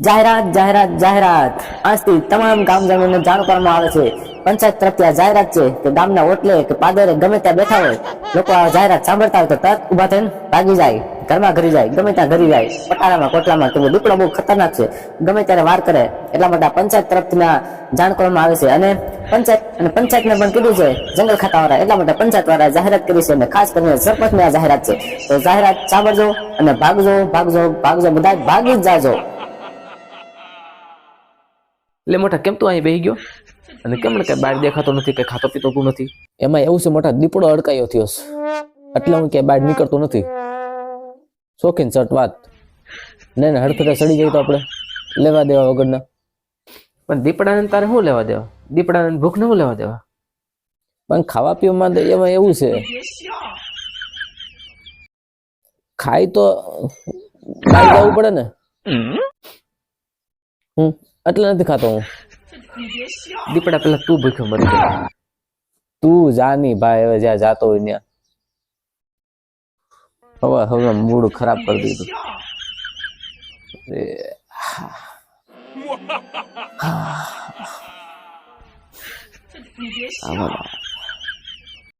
જાહેરાત જાહેરાત જાહેરાત. આજથી તમામ ગામજનોને જાણ કરવામાં આવે છે. પંચાયત તરફથી આ જાહેરાત છે કે ગામના ઓટલે કે પાદરે ગમે ત્યાં બેઠા હોય, લોકો આ જાહેરાત સાંભળતા હોય તો તરત ઊભા થઈને ભાગી જાય, ઘરમાં ઘરી જાય, ગમે ત્યાં ઘરી જાય. પટારામાં, કોટલામાં કે દીપડો બહુ ખતરનાક છે. ગમે ત્યારે વાર કરે, એટલા માટે પંચાયત તરફથી જાણ કરવામાં આવે છે. અને પંચાયત, અને પંચાયતને પણ કીધું છે, જંગલ ખાતાવાળા, એટલા માટે પંચાયત વાળા જાહેરાત કરી છે અને ખાસ કરીને સરપંચની આ જાહેરાત છે. તો જાહેરાત સાંભળજો અને ભાગજો ભાગજો ભાગજો બધા ભાગી જ જાજો. એટલે મોટા કેમ તું અહીં બેહી ગયો? અને કેમ ને કઈ બહાર દેખાતો નથી કઈ ખાતો પીતો તું નથી? એમાં એવું છે મોટા દીપડો અડકાયો થયો છે. એટલે હું ક્યાંય બહાર નીકળતો નથી. શોખીન શર્ટ વાત. ને ને હડફેટે સડી જાય તો આપણે. લેવા દેવા વગરના. પણ દીપડાને તારે શું લેવા દેવા? દીપડાને ભૂખ ને લેવા દેવા? પણ ખાવા પીવામાં તો એમાં એવું છે. ખાય તો જવું પડે ને. હું એટલે નથી ખાતો હું. દીપડા પેલા તું ભૂખ્યો મરી ગયો. તું જાની ભાઈ હવે જ્યાં જાતો હોય ત્યાં. હવે હવે મૂડ ખરાબ કરી દીધું. હા.